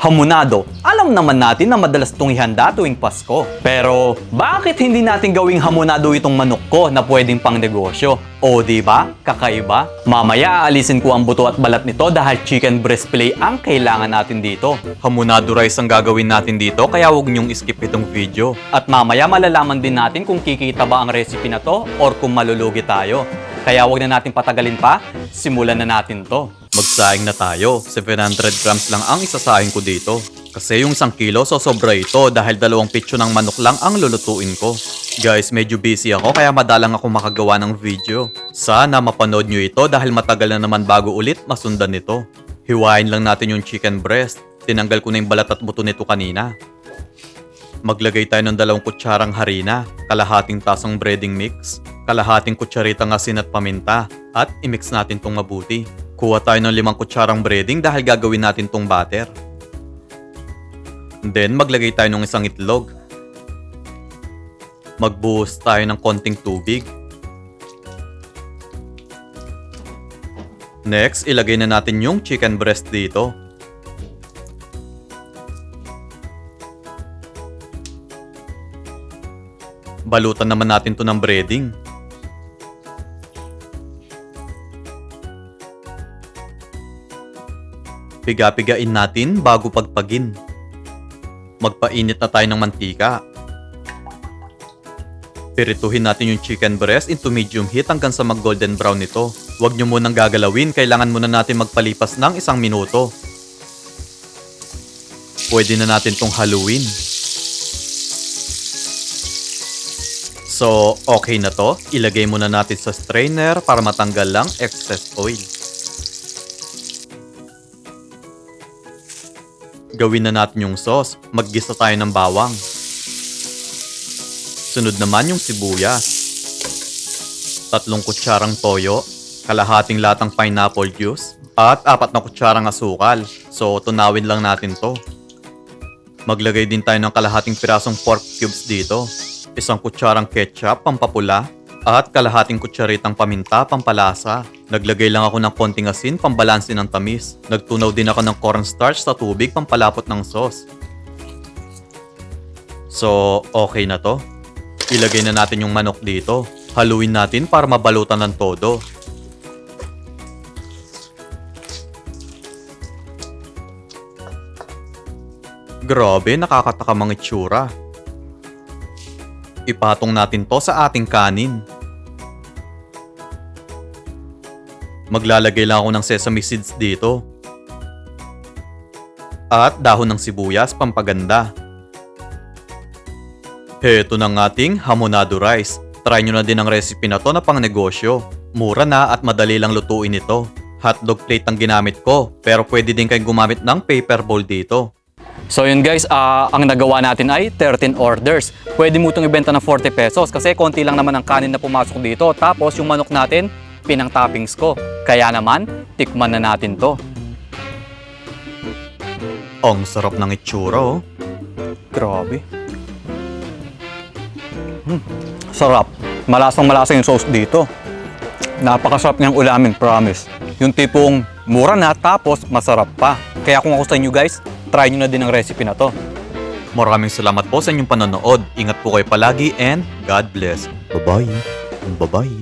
Hamonado, alam naman natin na madalas itong ihanda tuwing Pasko. Pero bakit hindi natin gawing hamonado itong manok ko na pwedeng pang negosyo? O di ba? Kakaiba? Mamaya aalisin ko ang buto at balat nito dahil chicken breast fillet ang kailangan natin dito. Hamonado rice ang gagawin natin dito kaya huwag niyong skip itong video. At mamaya malalaman din natin kung kikita ba ang recipe na to or kung malulugi tayo. Kaya huwag na natin patagalin pa, simulan na natin to. Magsaing na tayo. 700 grams lang ang isasahin ko dito. Kasi yung isang kilo, so sobra ito dahil dalawang pitso ng manok lang ang lulutuin ko. Guys, medyo busy ako kaya madalang ako makagawa ng video. Sana mapanood nyo ito dahil matagal na naman bago ulit masundan nito. Hiwain lang natin yung chicken breast. Tinanggal ko na yung balat at buto nito kanina. Maglagay tayo ng dalawang kutsarang harina, kalahating tasang breading mix, kalahating kutsaritang asin at paminta, at imix natin tong mabuti. Kuha tayo ng limang kutsarang breading dahil gagawin natin tong batter. Then maglagay tayo ng isang itlog. Magbuhos tayo ng konting tubig. Next, ilagay na natin yung chicken breast dito. Balutan naman natin to ng breading. Piga-pigain natin bago pagpagin. Magpainit na tayo ng mantika. Pirituhin natin yung chicken breast into medium heat hanggang sa mag-golden brown nito. Huwag nyo munang gagalawin, kailangan muna natin magpalipas ng isang minuto. Pwede na natin tong haluin. So, okay na to. Ilagay muna natin sa strainer para matanggal lang excess oil. Gawin na natin yung sauce. Maggisa tayo ng bawang. Sunod naman yung sibuyas. Tatlong kutsarang toyo, kalahating latang pineapple juice, at apat na kutsarang asukal. So, tunawin lang natin to. Maglagay din tayo ng kalahating pirasong pork cubes dito. Isang kutsarang ketchup, pampapula, at kalahating kutsaritang paminta, pampalasa. Naglagay lang ako ng konting asin, pambalansin ng tamis. Nagtunaw din ako ng cornstarch sa tubig, pampalapot ng sauce. So, okay na to. Ilagay na natin yung manok dito. Haluin natin para mabalutan ng todo. Grabe, nakakataka mga itsura. Ipatong natin to sa ating kanin. Maglalagay lang ako ng sesame seeds dito. At dahon ng sibuyas pampaganda. Heto ng ating hamonado rice. Try nyo na din ang recipe na to na pang negosyo. Mura na at madali lang lutuin ito. Hotdog plate ang ginamit ko, pero pwede din kayong gumamit ng paper bowl dito. So yun guys, ah, ang nagawa natin ay 13 orders. Pwede mo itong ibenta ng 40 pesos kasi konti lang naman ang kanin na pumasok dito. Tapos yung manok natin, pinang toppings ko. Kaya naman, tikman na natin to. Ang sarap ng itsura oh. Grabe. Hmm, sarap. Malasang malasa yung sauce dito. Napakasarap niyang ulamin, promise. Yung tipong mura na tapos masarap pa. Kaya kung ako sa inyo guys, try nyo na din ang recipe na to. Maraming salamat po sa inyong panonood. Ingat po kayo palagi and God bless. Bye-bye. Bye-bye.